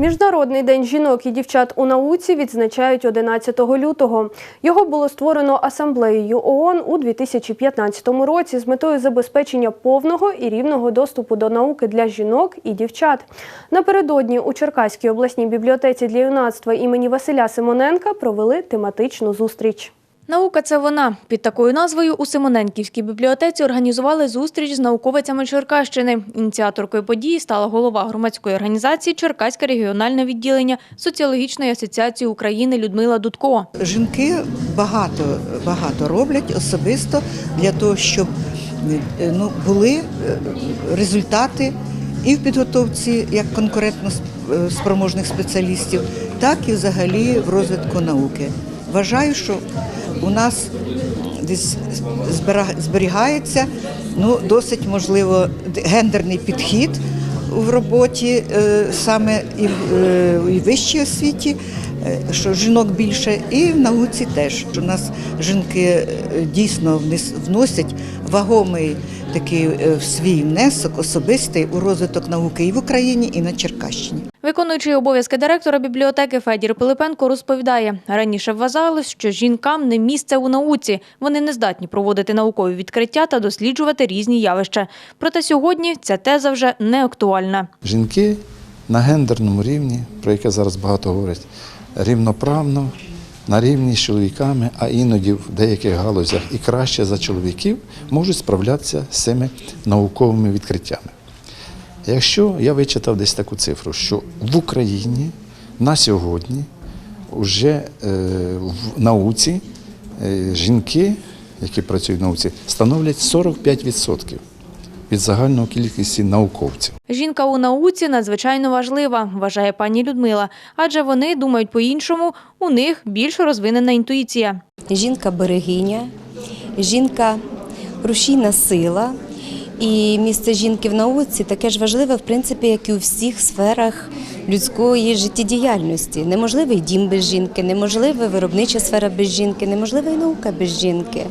Міжнародний день жінок і дівчат у науці відзначають 11 лютого. Його було створено асамблеєю ООН у 2015 році з метою забезпечення повного і рівного доступу до науки для жінок і дівчат. Напередодні у Черкаській обласній бібліотеці для юнацтва імені Василя Симоненка провели тематичну зустріч. Наука це вона. Під такою назвою у Симоненківській бібліотеці організували зустріч з науковицями Черкащини. Ініціаторкою події стала голова громадської організації Черкаське регіональне відділення соціологічної асоціації України Людмила Дудко. Жінки багато, багато роблять особисто для того, щоб е, ну, були е, результати і в підготовці як конкурентно е, спроможних спеціалістів, так і взагалі в розвитку науки. Вважаю, що у нас десь зберігається ну, досить можливо гендерний підхід в роботі е, саме і в е, і в вищій освіті, е, що жінок більше, і в науці теж. У нас жінки дійсно вносять вагомий такий свій внесок особистий у розвиток науки і в Україні, і на Черкащині. Виконуючий обов'язки директора бібліотеки Федір Пилипенко розповідає, раніше вважалось, що жінкам не місце у науці. Вони не здатні проводити наукові відкриття та досліджувати різні явища. Проте сьогодні ця теза вже не актуальна. Жінки на гендерному рівні, про яке зараз багато говорять, рівноправно на рівні з чоловіками, а іноді в деяких галузях і краще за чоловіків можуть справлятися з цими науковими відкриттями. Якщо я вичитав десь таку цифру, що в Україні на сьогодні вже е, в науці е, жінки, які працюють в науці, становлять 45% від загальної кількості науковців. Жінка у науці надзвичайно важлива, вважає пані Людмила, адже вони думають по-іншому, у них більш розвинена інтуїція. Жінка берегиня, жінка рушійна сила. І місце жінки в науці таке ж важливе, в принципі, як і у всіх сферах людської життєдіяльності. Неможливий дім без жінки, неможлива виробнича сфера без жінки, неможлива і наука без жінки.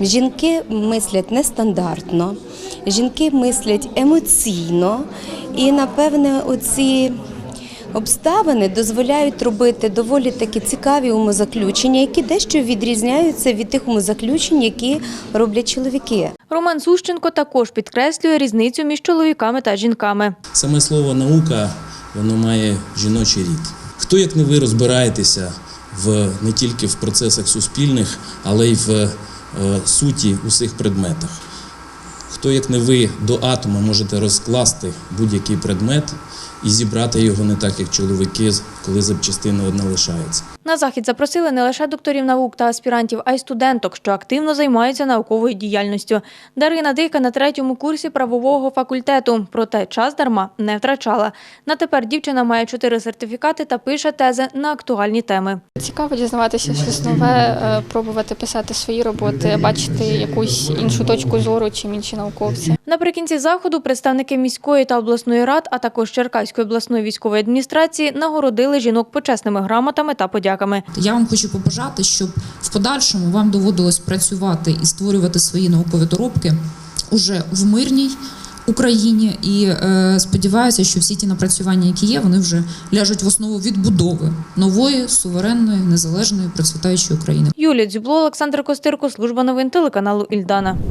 Жінки мислять нестандартно, жінки мислять емоційно, і напевне оці обставини дозволяють робити доволі такі цікаві умозаключення, які дещо відрізняються від тих умозаключень, які роблять чоловіки. Роман Сущенко також підкреслює різницю між чоловіками та жінками. Саме слово наука воно має жіночий рід. Хто як не ви розбираєтеся в не тільки в процесах суспільних, але й в е, суті усіх предметах. Хто як не ви до атома можете розкласти будь-який предмет і зібрати його не так, як чоловіки, коли запчастина одна лишається. На захід запросили не лише докторів наук та аспірантів, а й студенток, що активно займаються науковою діяльністю. Дарина Дика на третьому курсі правового факультету, проте час дарма не втрачала. На тепер дівчина має чотири сертифікати та пише тези на актуальні теми. Цікаво дізнаватися щось нове, е, пробувати писати свої роботи, бачити якусь іншу точку зору, чим інші науковці. Наприкінці заходу представники міської та обласної рад, а також Черкаської обласної військової адміністрації нагородили жінок почесними грамотами та подяками. Я вам хочу побажати, щоб в подальшому вам доводилось працювати і створювати свої наукові доробки уже в мирній Україні. І е, сподіваюся, що всі ті напрацювання, які є, вони вже ляжуть в основу відбудови нової суверенної, незалежної, процвітаючої України. Юлія Дзюбло, Олександр Костирко, служба новин телеканалу Ільдана.